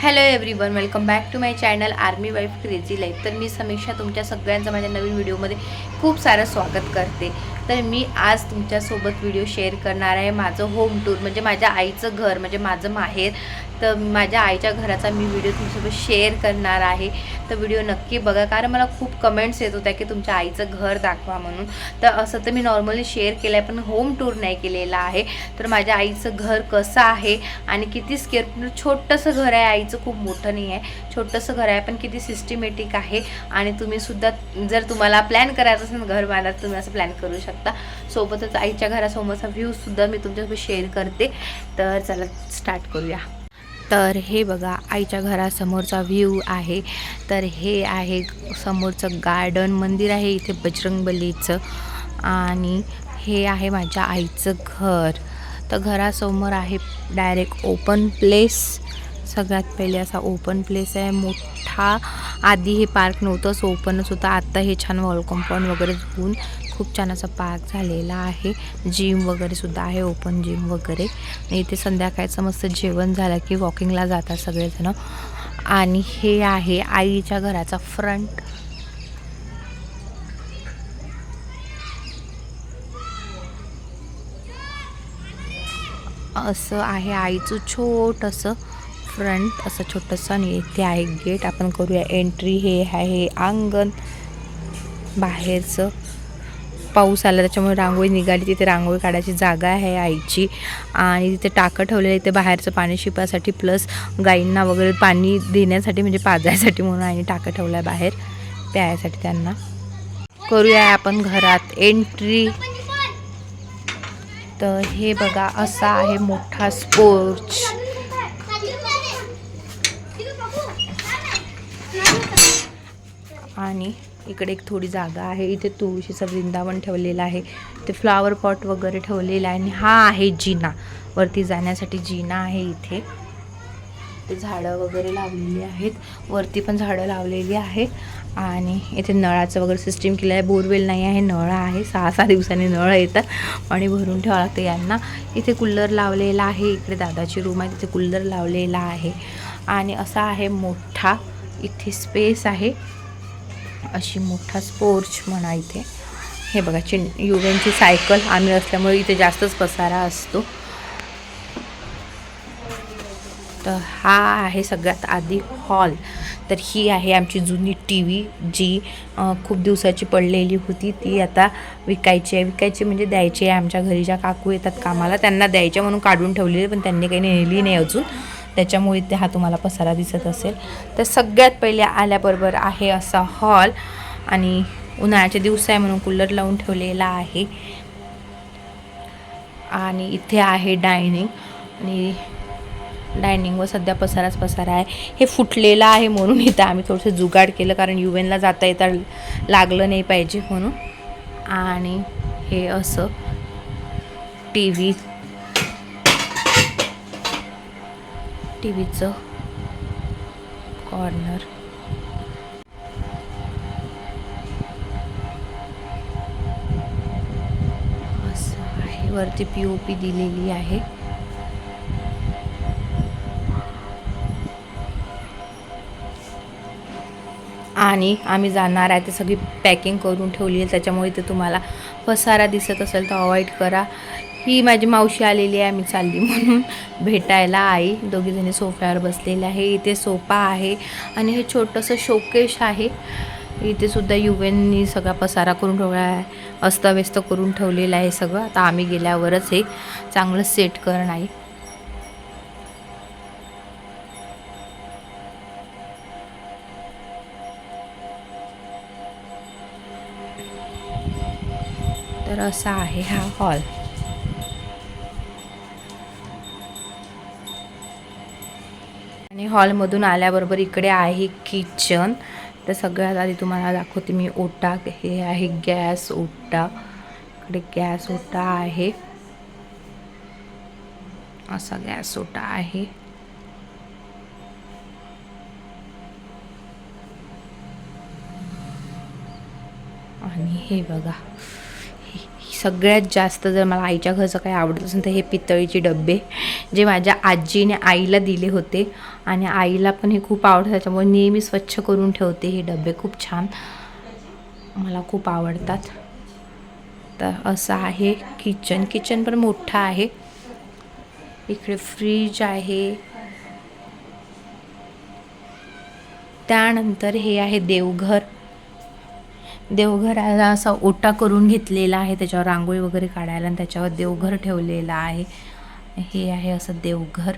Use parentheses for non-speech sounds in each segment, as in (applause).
Hello everyone welcome back to my channel army wife crazy life तर मी समीक्षा तुमच्या सगळ्यांचं माझ्या नवीन व्हिडिओमध्ये खूप सारं स्वागत करते. तर मी आज तुमच्यासोबत व्हिडिओ शेअर करणार आहे माझं होम टूर म्हणजे माझ्या आईचं घर म्हणजे माझं माहेर. तर माझ्या आईच्या घराचा मी व्हिडिओ तुमच्यासोबत शेअर करणार आहे. तर व्हिडिओ नक्की बघा कारण मला खूप कमेंट्स येत होत्या की तुमच्या आईचं घर दाखवा म्हणून. तर असं तर मी नॉर्मली शेअर केलं आहे पण होम टूर नाही केलेला आहे. तर माझ्या आईचं घर कसं आहे आणि किती स्केअर छोटंसं घर आहे आईचं. खूप मोठं नाही आहे. छोटंसं घर आहे पण किती सिस्टमॅटिक आहे. आणि तुम्ही सुद्धा जर तुम्हाला प्लॅन करायचं असेल घर बांधायचं तुम्ही असं प्लॅन करू शकता. सोबतच आईच्या घरासमोरचा व्ह्यूसुद्धा मी तुमच्यासोबत शेअर करते. तर चला स्टार्ट करूया. तर हे बघा आईच्या घरासमोरचा व्ह्यू आहे. तर हे आहे समोरचं गार्डन मंदिर आहे इथे बजरंगबलीचं. आणि हे आहे माझ्या आईचं घर. तर घरासमोर आहे डायरेक्ट ओपन प्लेस सगळ्यात पहिले असा ओपन प्लेस आहे. मोठा आधी हे पार्क नव्हतंच ओपनच होतं आत्ता हे छान वॉल कंपाऊंड वगैरे होऊन खूप छान असा पार्क झालेला आहे. जिम वगैरे सुद्धा आहे ओपन जिम वगैरे. इथे संध्याकाळचं मस्त जेवण झालं की वॉकिंगला जातात सगळेजण. आणि हे आहे आईच्या घराचा फ्रंट असं आहे आईचं छोटंसं फ्रंट असं छोटंसं आणि इथे आहे गेट आपण करूया एंट्री हे आहे अंगण. बाहेरचं पाऊस आला त्याच्यामुळे रांगोळी निघाली. तिथे रांगोळी काढायची जागा आहे आईची. आणि तिथे टाकं ठेवलेलं आहे इथे बाहेरचं पाणी शिपायसाठी प्लस गाईंना वगैरे पाणी देण्यासाठी म्हणजे पाजायसाठी म्हणून आईने टाकं ठेवलं आहे बाहेर. प्यायसाठी त्यांना. करूया आपण घरात एंट्री तर हे बघा असा आहे मोठा स्पोर्च आणि इकडे एक थोडी जागा आहे. इथे तुळशीचं वृंदावन ठेवलेलं आहे. ते फ्लावर पॉट वगैरे ठेवलेलं आहे. आणि हा आहे जिना. वरती जाण्यासाठी जिना आहे इथे. ते झाडं वगैरे लावलेली आहेत. वरती पण झाडं लावलेली आहे आणि इथे नळाचं वगैरे सिस्टीम केलं आहे. बोरवेल नाही आहे. नळ आहे. सहा सहा दिवसांनी नळ येतात पाणी भरून ठेवावं लागतं यांना. इथे कुल्लर लावलेला आहे. इकडे दादाची रूम आहे. तिथे कुल्लर लावलेला आहे. आणि असा आहे मोठा इथे स्पेस आहे. अशी मोठा स्पोर्च म्हणा इथे. हे बघा चिं युवेनची सायकल आम्ही असल्यामुळे इथे जास्तच पसारा असतो. तर हा आहे सगळ्यात आधी हॉल तर ही आहे आमची जुनी टी व्ही जी खूप दिवसाची पडलेली होती. ती आता विकायची आहे. विकायची म्हणजे द्यायची आहे. आमच्या घरी ज्या काकू येतात कामाला त्यांना द्यायच्या म्हणून काढून ठेवलेली पण त्यांनी काही नेली नाही अजून. त्याच्यामुळे ते हा तुम्हाला पसारा दिसत असेल. तर सगळ्यात पहिले आल्याबरोबर आहे असा हॉल. आणि उन्हाळ्याचे दिवस आहे म्हणून कूलर लावून ठेवलेला आहे. आणि इथे आहे डायनिंग. आणि डायनिंगवर सध्या पसाराच पसारा आहे. हे फुटलेलं आहे म्हणून इथं आम्ही थोडंसं जुगाड केलं कारण युवेनला जाता येता लागलं नाही पाहिजे म्हणून. आणि हे असं टी व्ही टी व्हीचं कॉर्नर. असं आहे. वरती पी ओ पी दिलेली आहे. आणि आम्ही जाणार आहे. ते सगळी पॅकिंग करून ठेवली आहे. त्याच्यामुळे ते तुम्हाला पसारा दिसत असेल तर अवॉइड करा. ही माझी मावशी आलेली आहे मी चालली म्हणून. भेटायला आई दोघीजणी सोफ्यावर बसलेले आहे. इथे सोफा आहे आणि हे छोटंसं शोकेश आहे. इथे सुद्धा युवेननी सगळा पसारा करून ठेवला आहे. अस्ताव्यस्त करून ठेवलेलं आहे सगळं. आता आम्ही गेल्यावरच हे चांगलं सेट करणं आहे. तर असा आहे हा हॉल हॉलमधून आल्याबरोबर इकडे आहे किचन. तर सगळ्यात आधी तुम्हाला दाखवते मी ओटा. हे आहे गॅस ओटा. इकडे गॅस ओटा आहे. असा गॅस ओटा आहे. आणि हे बघा. सगळ्यात जास्त जर मला आईच्या घरचं काही आवडत असेल तर हे पितळीचे डबे जे माझ्या आजीने आईला दिले होते. आणि आईला पण हे खूप आवडतं. त्याच्यामुळे नेहमी स्वच्छ करून ठेवते हे डबे खूप छान. मला खूप आवडतात. तर असं आहे किचन. किचन पण मोठं आहे. इकडे फ्रीज आहे. त्यानंतर हे आहे देवघर. देवघराला असा ओटा करून घेतलेला आहे त्याच्यावर रांगोळी वगैरे काढायला आणि त्याच्यावर देवघर ठेवलेलं आहे. हे आहे असं देवघर.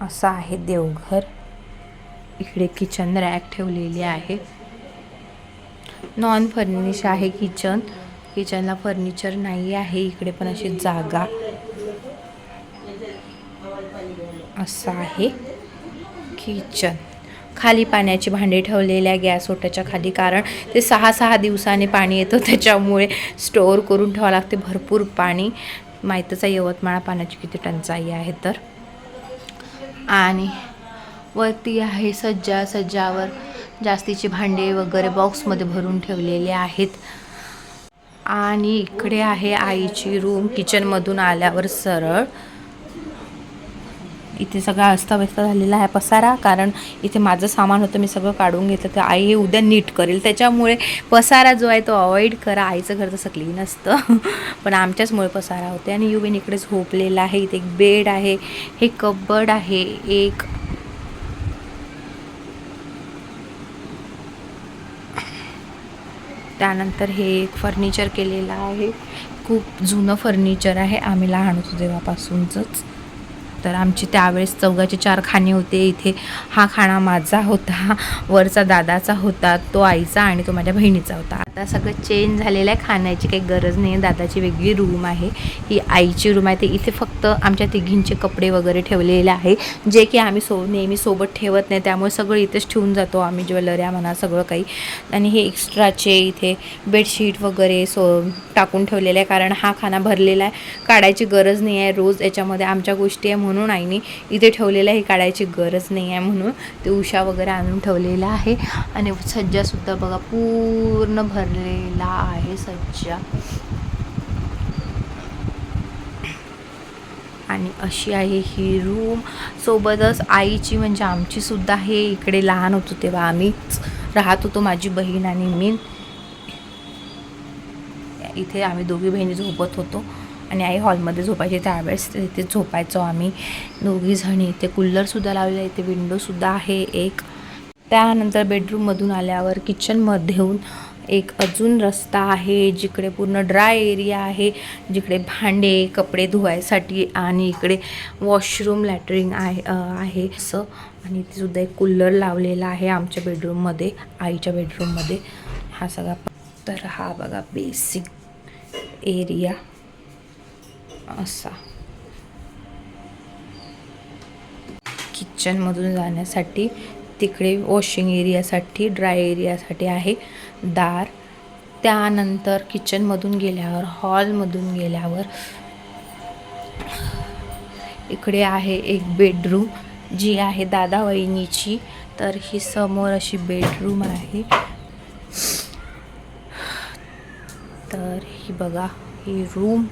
असं आहे देवघर. इकडे किचन रॅक ठेवलेली आहे. नॉन फर्निश आहे किचन किचनला फर्निचर नाही आहे. इकडे पण अशी जागा. असं आहे. किचन. खाली पाण्याची भांडी ठेवलेल्या गॅस ओट्याच्या खाली कारण ते सहा सहा दिवसाने पाणी येतं त्याच्यामुळे स्टोअर करून ठेवावं लागते. भरपूर पाणी. माहीतच आहे यवतमाळा पाण्याची किती टंचाई आहे तर. आणि वरती आहे सज्जा सज्जावर जास्तीचे भांडे वगैरे बॉक्समध्ये भरून ठेवलेले आहेत. आणि इकडे आहे आईची रूम किचनमधून आल्यावर सरळ इथे सगळा अस्ताव्यस्त झालेला आहे पसारा कारण इथे माझं सामान होतं मी सगळं काढून घेतलं. तर आई हे उद्या नीट करेल. त्याच्यामुळे पसारा जो आहे तो अवॉइड करा. आईचं घर तसं क्लीन असतं. (laughs) पण आमच्याचमुळे पसारा होते आणि युवीन इकडे झोपलेला आहे. इथे एक बेड आहे. हे कबड आहे. एक त्यानंतर हे एक फर्निचर केलेलं आहे. खूप जुनं फर्निचर आहे. आम्ही लहान होतो तेव्हापासूनचंच तर आमची त्यावेळेस चौघाचे चार खाणे होते. इथे हा खाणा माझा होता वरचा दादाचा होता तो आईचा आणि तो माझ्या बहिणीचा होता. आता सगळं चेंज झालेलं आहे. खाण्याची काही गरज नाही. आहे दादाची वेगळी रूम आहे. ही आईची रूम आहे. ते इथे फक्त आमच्या तिघींचे कपडे वगैरे ठेवलेले आहे. जे की आम्ही सो नेहमी सोबत ठेवत नाही. त्यामुळे सगळं इथेच ठेवून जातो आम्ही. ज्वेलऱ्या म्हणा सगळं काही. आणि हे एक्स्ट्राचे इथे बेडशीट वगैरे सो टाकून ठेवलेले आहे. कारण हा खाना भरलेला आहे. काढायची गरज नाही आहे. रोज याच्यामध्ये आमच्या गोष्टी आहे म्हणून म्हणून आईने इथे ठेवलेलं आहे काढायची गरज नाही आहे म्हणून ते उषा वगैरे आणून ठेवलेला आहे. आणि सज्जासुद्धा बघा पूर्ण भरलेला आहे सज्जा. आणि अशी आहे ही रूम सोबतच आईची म्हणजे आमचीसुद्धा हे इकडे लहान होतो तेव्हा आम्हीच राहत होतो माझी बहीण आणि मी. इथे आम्ही दोघी बहिणी झोपत होतो. आणि आई हॉलमध्ये झोपायची त्यावेळेस तिथे झोपायचो आम्ही. दोघीजणी इथे कूलरसुद्धा लावलेला आहे इथे विंडोसुद्धा आहे एक. त्यानंतर बेडरूममधून आल्यावर किचनमधून एक अजून रस्ता आहे जिकडे पूर्ण ड्राय एरिया आहे जिकडे भांडे कपडे धुवायसाठी आणि इकडे वॉशरूम लॅटरिंग आहे आहे. असं. आणि इथे सुद्धा एक कूलर लावलेला आहे आमच्या बेडरूममध्ये आईच्या बेडरूममध्ये हा सगळा. तर हा बघा बेसिक एरिया असा. किचनमधून जाण्यासाठी तिकडे वॉशिंग एरियासाठी ड्राय एरियासाठी आहे दार. त्यानंतर किचनमधून गेल्यावर हॉलमधून गेल्यावर इकडे आहे एक बेडरूम जी आहे दादा वहिनीची तर ही समोर अशी बेडरूम आहे. तर ही बघा ही रूम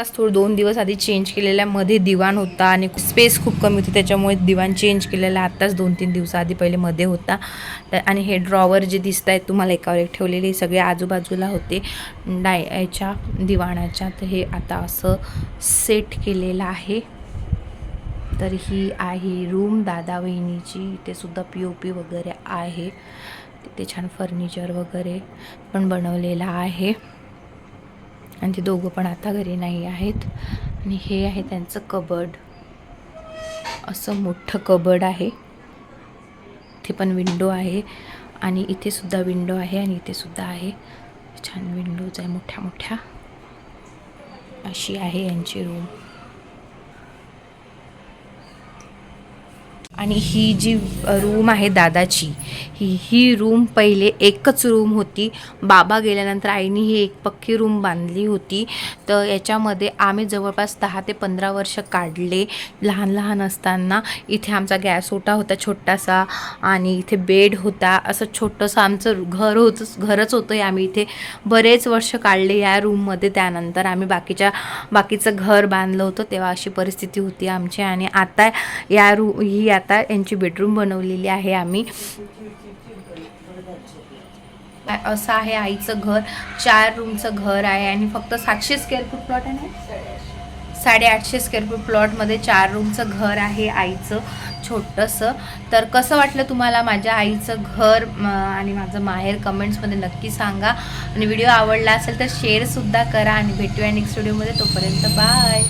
आत्ताच थोडं दोन दिवस आधी चेंज केलेल्या मध्ये दिवाण होता आणि स्पेस खूप कमी होती त्याच्यामुळे दिवाण चेंज केलेला आत्ताच दोन तीन दिवसाआधी पहिले मध्ये होता. आणि हे ड्रॉवर जे दिसत आहेत तुम्हाला एकावर एक ठेवलेले सगळे आजूबाजूला होते. डाय याच्या दिवाणाच्या तर हे आता असं सेट केलेलं आहे. तर ही आहे रूम दादा वहिनीची इथे सुद्धा पी ओ पी वगैरे आहे. तिथे छान फर्निचर वगैरे पण बनवलेलं आहे. आणि ते दोघं पण आता घरी नाही आहेत. आणि हे आहे त्यांचं कबड. असं मोठं कबड आहे. इथे पण विंडो आहे. आणि इथे सुद्धा विंडो आहे आणि इथे सुद्धा आहे. छान विंडोज आहे मोठ्या मोठ्या. अशी आहे यांची रूम आणि ही जी रूम आहे दादाची ही ही रूम पहिले एकच रूम होती. बाबा गेल्यानंतर आईने ही एक पक्की रूम बांधली होती. तर याच्यामध्ये आम्ही जवळपास दहा ते पंधरा वर्ष काढले लहान लहान असताना. इथे आमचा गॅस ओटा होता छोटासा आणि इथे बेड होता. असं छोटंसं आमचं घर होतं घरच होतं आहे आम्ही इथे बरेच वर्ष काढले या रूममध्ये त्यानंतर आम्ही बाकीच्या बाकीचं घर बांधलं होतं. तेव्हा अशी परिस्थिती होती आमची आणि आता या रू ही आता आता यांची बेडरूम बनवलेली आहे आम्ही. असं आहे आईचं घर चार रूमचं घर आहे आणि फक्त सातशे स्क्वेअर फूट प्लॉट आहे ना? साडेआठशे स्क्वेअर फूट प्लॉटमध्ये चार रूमचं घर आहे आईचं छोटंसं. तर कसं वाटलं तुम्हाला माझ्या आईचं घर? आणि माझं माहेर कमेंट्समध्ये नक्की सांगा. आणि व्हिडिओ आवडला असेल तर शेअरसुद्धा करा आणि भेटूया नेक्स्ट व्हिडिओमध्ये तोपर्यंत बाय